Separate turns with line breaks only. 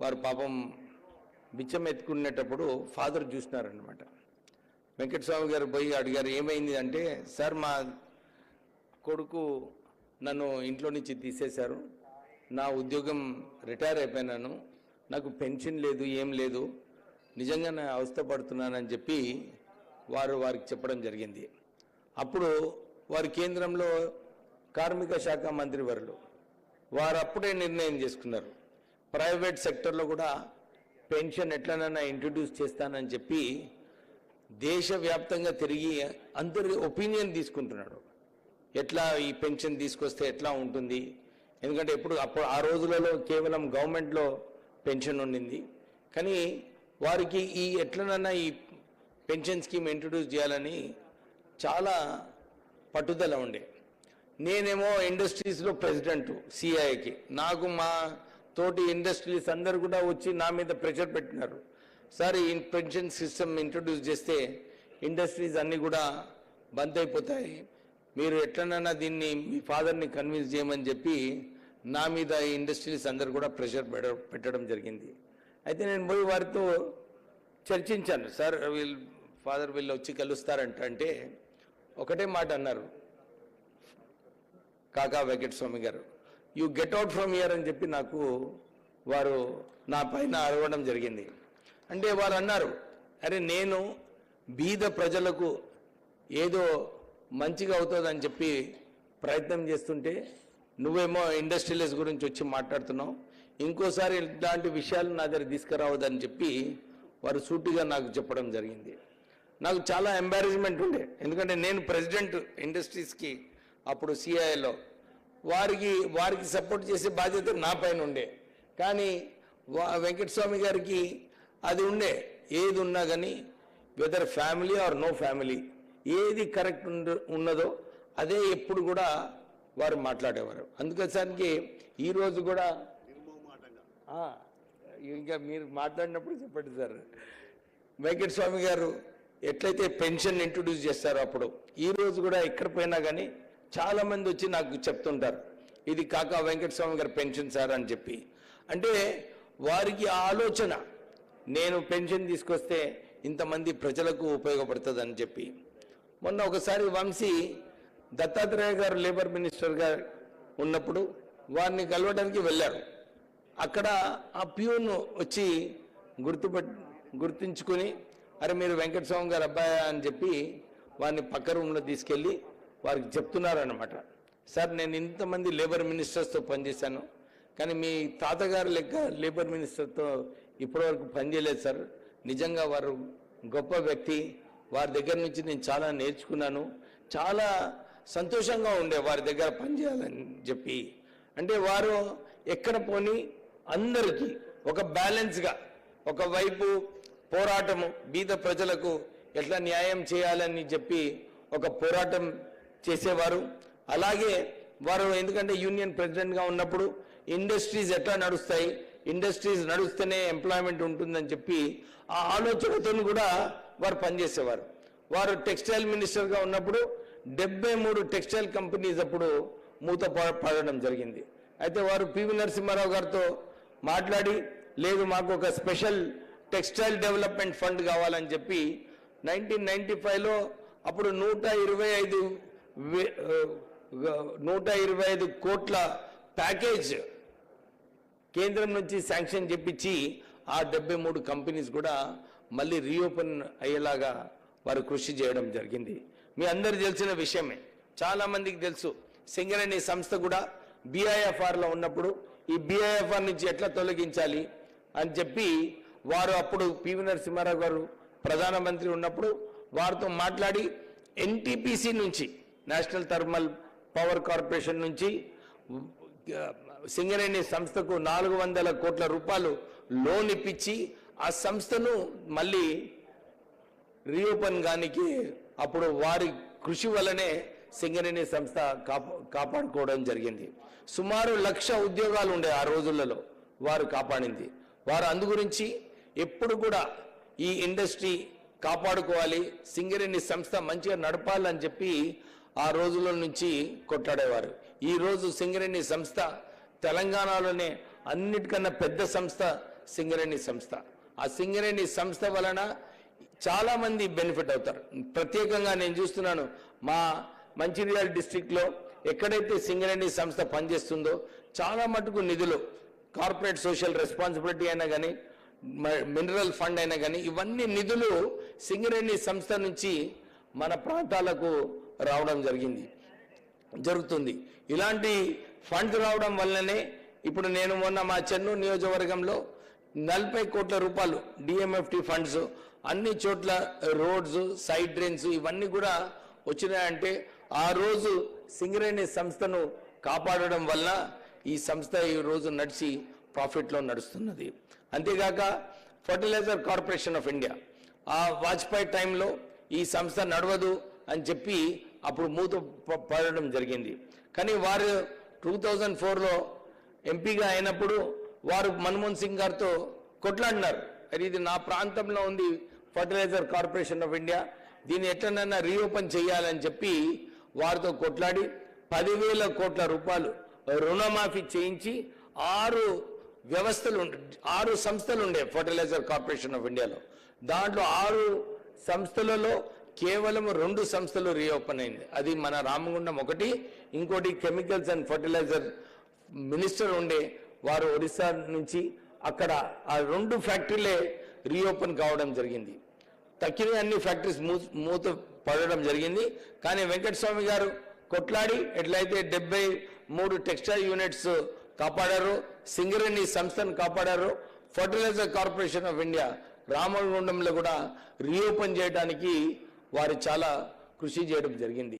వారు పాపం బిచ్చం ఎత్తుకునేటప్పుడు ఫాదర్ చూసినారనమాట వెంకటస్వామి గారు పోయి అడిగారు ఏమైంది? అంటే సార్ మా కొడుకు నన్ను ఇంట్లో నుంచి తీసేశారు. నా ఉద్యోగం రిటైర్ అయిపోయినాను. నాకు పెన్షన్ లేదు ఏం లేదు. నిజంగా నేను అవస్థపడుతున్నానని చెప్పి వారు వారికి చెప్పడం జరిగింది. అప్పుడు వారి కేంద్రంలో కార్మిక శాఖ మంత్రి వారు వారు అప్పుడే నిర్ణయం చేసుకున్నారు. ప్రైవేట్ సెక్టర్లో కూడా పెన్షన్ ఎట్లనైనా ఇంట్రడ్యూస్ చేస్తానని చెప్పి దేశవ్యాప్తంగా తిరిగి అందరి ఒపీనియన్ తీసుకుంటున్నాడు. ఎట్లా ఈ పెన్షన్ తీసుకొస్తే ఎట్లా ఉంటుంది? ఎందుకంటే ఎప్పుడు అప్పుడు ఆ రోజులలో కేవలం గవర్నమెంట్లో పెన్షన్ ఉండింది. కానీ వారికి ఈ ఎట్లనన్నా ఈ పెన్షన్ స్కీమ్ ఇంట్రడ్యూస్ చేయాలని చాలా పట్టుదల ఉండే. నేనేమో ఇండస్ట్రీస్లో ప్రెసిడెంట్ సిఐకి నాకు మా తోటి ఇండస్ట్రీస్ అందరు కూడా వచ్చి నా మీద ప్రెషర్ పెట్టినారు. సార్ ఈ పెన్షన్ సిస్టమ్ ఇంట్రడ్యూస్ చేస్తే ఇండస్ట్రీస్ అన్నీ కూడా బంద్ అయిపోతాయి. మీరు ఎట్లనైనా దీన్ని మీ ఫాదర్ని కన్విన్స్ చేయమని చెప్పి నా మీద ఈ ఇండస్ట్రీస్ అందరు కూడా ప్రెషర్ పెట్టడం జరిగింది. అయితే నేను పోయి వారితో చర్చించాను. సార్ వీళ్ళు ఫాదర్ వీళ్ళు వచ్చి కలుస్తారంట అంటే ఒకటే మాట అన్నారు. కాకా వెంకటస్వామి గారు. You get out from here అని చెప్పి నాకు వారు నా పైన అరవడం జరిగింది. అంటే వారు అన్నారు అరే నేను బీద ప్రజలకు ఏదో మంచిగా అవుతుందని చెప్పి ప్రయత్నం చేస్తుంటే నువ్వేమో ఇండస్ట్రియలిస్ గురించి వచ్చి మాట్లాడుతున్నావు ఇంకోసారి ఇలాంటి విషయాలు నా దగ్గర తీసుకురావద్దని చెప్పి వారు సూటిగా నాకు చెప్పడం జరిగింది. నాకు చాలా ఎంబారేజ్మెంట్ ఉండే. ఎందుకంటే నేను ప్రెసిడెంట్ ఇండస్ట్రీస్కి అప్పుడు సిఐలో వారికి వారికి సపోర్ట్ చేసే బాధ్యత నా పైన ఉండే. కానీ వా- వెంకటస్వామి గారికి అది ఉండే. ఏది ఉన్నా కానీ whether family or no family ఏది కరెక్ట్ ఉన్నదో అదే ఎప్పుడు కూడా వారు మాట్లాడేవారు. అందుకోసానికి ఈరోజు కూడా ఇంకా మీరు మాట్లాడినప్పుడు చెప్పండి సార్. వెంకటస్వామి గారు ఎట్లయితే పెన్షన్ ఇంట్రొడ్యూస్ చేస్తారో అప్పుడు ఈ రోజు కూడా ఎక్కడ పోయినా కానీ చాలా మంది వచ్చి నాకు చెప్తుంటారు ఇది కాక వెంకటస్వామి గారి పెన్షన్ సార్ అని చెప్పి. అంటే వారికి ఆలోచన నేను పెన్షన్ తీసుకొస్తే ఇంతమంది ప్రజలకు ఉపయోగపడుతుంది అని చెప్పి. మొన్న ఒకసారి వంశీ దత్తాత్రేయ గారు లేబర్ మినిస్టర్గా ఉన్నప్పుడు వారిని కలవడానికి వెళ్ళారు. అక్కడ ఆ ప్యూన్ వచ్చి గుర్తుపట్ గుర్తుంచుకుని అరే మీరు వెంకటస్వామి గారు అబ్బాయి అని చెప్పి వారిని పక్క రూమ్లో తీసుకెళ్ళి వారికి చెప్తున్నారనమాట సార్ నేను ఇంతమంది లేబర్ మినిస్టర్స్తో పనిచేశాను కానీ మీ తాతగారు లెక్క లేబర్ మినిస్టర్తో ఇప్పటివరకు పనిచేయలేదు సార్. నిజంగా వారు గొప్ప వ్యక్తి. వారి దగ్గర నుంచి నేను చాలా నేర్చుకున్నాను. చాలా సంతోషంగా ఉండే వారి దగ్గర పనిచేయాలని చెప్పి. అంటే వారు ఎక్కడ పోని అందరికీ ఒక బ్యాలెన్స్గా ఒకవైపు పోరాటము బీద ప్రజలకు ఎట్లా న్యాయం చేయాలని చెప్పి ఒక పోరాటం చేసేవారు. అలాగే వారు ఎందుకంటే యూనియన్ ప్రెసిడెంట్గా ఉన్నప్పుడు ఇండస్ట్రీస్ ఎట్లా నడుస్తాయి ఇండస్ట్రీస్ నడుస్తేనే ఎంప్లాయ్మెంట్ ఉంటుందని చెప్పి ఆ ఆలోచనతో కూడా వారు పనిచేసేవారు. వారు టెక్స్టైల్ మినిస్టర్గా ఉన్నప్పుడు డెబ్బై మూడు టెక్స్టైల్ కంపెనీస్ అప్పుడు మూత పడడం జరిగింది. అయితే వారు పివి నరసింహారావు గారితో మాట్లాడి లేదు మాకు ఒక స్పెషల్ టెక్స్టైల్ డెవలప్మెంట్ ఫండ్ కావాలని చెప్పి నైన్టీన్ నైన్టీ ఫైవ్లో అప్పుడు నూట ఇరవై ఐదు నూట ఇరవై ఐదు కోట్ల ప్యాకేజ్ కేంద్రం నుంచి శాంక్షన్ చెప్పించి ఆ డెబ్బై మూడు కంపెనీస్ కూడా మళ్ళీ రీఓపెన్ అయ్యేలాగా వారు కృషి చేయడం జరిగింది. మీ అందరు తెలిసిన విషయమే. చాలా మందికి తెలుసు. సింగరేణి సంస్థ కూడా బీఐఎఫ్ఆర్లో ఉన్నప్పుడు ఈ బీఐఎఫ్ఆర్ నుంచి ఎట్లా తొలగించాలి అని చెప్పి వారు అప్పుడు పివి నరసింహారావు గారు ప్రధానమంత్రి ఉన్నప్పుడు వారితో మాట్లాడి ఎన్టీపీసీ నుంచి నేషనల్ థర్మల్ పవర్ కార్పొరేషన్ నుంచి సింగరేణి సంస్థకు నాలుగు వందల కోట్ల రూపాయలు లోన్ ఇప్పించి ఆ సంస్థను మళ్ళీ రీఓపెన్ గానికి అప్పుడు వారి కృషి వల్లనే సింగరేణి సంస్థ కాపాడుకోవడం జరిగింది. సుమారు లక్ష ఉద్యోగాలు ఉండే ఆ రోజులలో వారు కాపాడింది. వారు అందు గురించి ఎప్పుడు కూడా ఈ ఇండస్ట్రీ కాపాడుకోవాలి సింగరేణి సంస్థ మంచిగా నడపాలని చెప్పి ఆ రోజుల నుంచి కొట్లాడేవారు. ఈరోజు సింగరేణి సంస్థ తెలంగాణలోనే అన్నిటికన్నా పెద్ద సంస్థ సింగరేణి సంస్థ. ఆ సింగరేణి సంస్థ వలన చాలామంది బెనిఫిట్ అవుతారు. ప్రత్యేకంగా నేను చూస్తున్నాను మా మంచిర్యాల డిస్టిక్లో ఎక్కడైతే సింగరేణి సంస్థ పనిచేస్తుందో చాలా మటుకు నిధులు కార్పొరేట్ సోషల్ రెస్పాన్సిబిలిటీ అయినా కానీ మినరల్ ఫండ్ అయినా కానీ ఇవన్నీ నిధులు సింగరేణి సంస్థ నుంచి మన ప్రాంతాలకు రావడం జరిగింది. జరుగుతుంది. ఇలాంటి ఫండ్స్ రావడం వల్లనే ఇప్పుడు నేను మొన్న మా చెన్నూరు నియోజకవర్గంలో నలభై కోట్ల రూపాయలు డిఎంఎఫ్టి ఫండ్స్ అన్ని చోట్ల రోడ్స్ సైడ్ డ్రైన్స్ ఇవన్నీ కూడా వచ్చినాయంటే ఆ రోజు సింగరేణి సంస్థను కాపాడడం వల్ల ఈ సంస్థ ఈ రోజు నడిచి ప్రాఫిట్లో నడుస్తున్నది. అంతేగాక ఫర్టిలైజర్ కార్పొరేషన్ ఆఫ్ ఇండియా. ఆ వాజ్పేయి టైంలో ఈ సంస్థ నడవదు అని చెప్పి అప్పుడు మూత పడడం జరిగింది. కానీ వారు టూ థౌజండ్ ఫోర్లో ఎంపీగా అయినప్పుడు వారు మన్మోహన్ సింగ్ గారితో కొట్లాడినారు. అది ఇది నా ప్రాంతంలో ఉంది ఫర్టిలైజర్ కార్పొరేషన్ ఆఫ్ ఇండియా దీన్ని ఎట్లనైనా రీఓపెన్ చేయాలని చెప్పి వారితో కొట్లాడి పదివేల కోట్ల రూపాయలు రుణమాఫీ చేయించి ఆరు వ్యవస్థలు ఉండే ఆరు సంస్థలు ఉండే ఫర్టిలైజర్ కార్పొరేషన్ ఆఫ్ ఇండియాలో. దాంట్లో ఆరు సంస్థలలో కేవలం రెండు సంస్థలు రీఓపెన్ అయింది. అది మన రామగుండం ఒకటి ఇంకోటి కెమికల్స్ అండ్ ఫర్టిలైజర్ మినిస్టర్ ఉండే వారు ఒరిస్సా నుంచి అక్కడ ఆ రెండు ఫ్యాక్టరీలే రీఓపెన్ కావడం జరిగింది. తక్కిన అన్ని ఫ్యాక్టరీస్ మూత పడడం జరిగింది. కానీ వెంకటస్వామి గారు కొట్లాడి ఎట్లయితే డెబ్బై మూడు టెక్స్టైల్ యూనిట్స్ కాపాడారు సింగరేణి సంస్థను కాపాడారు ఫర్టిలైజర్ కార్పొరేషన్ ఆఫ్ ఇండియా రామగుండంలో కూడా రీఓపెన్ చేయడానికి వారు చాలా కృషి చేయడం జరిగింది.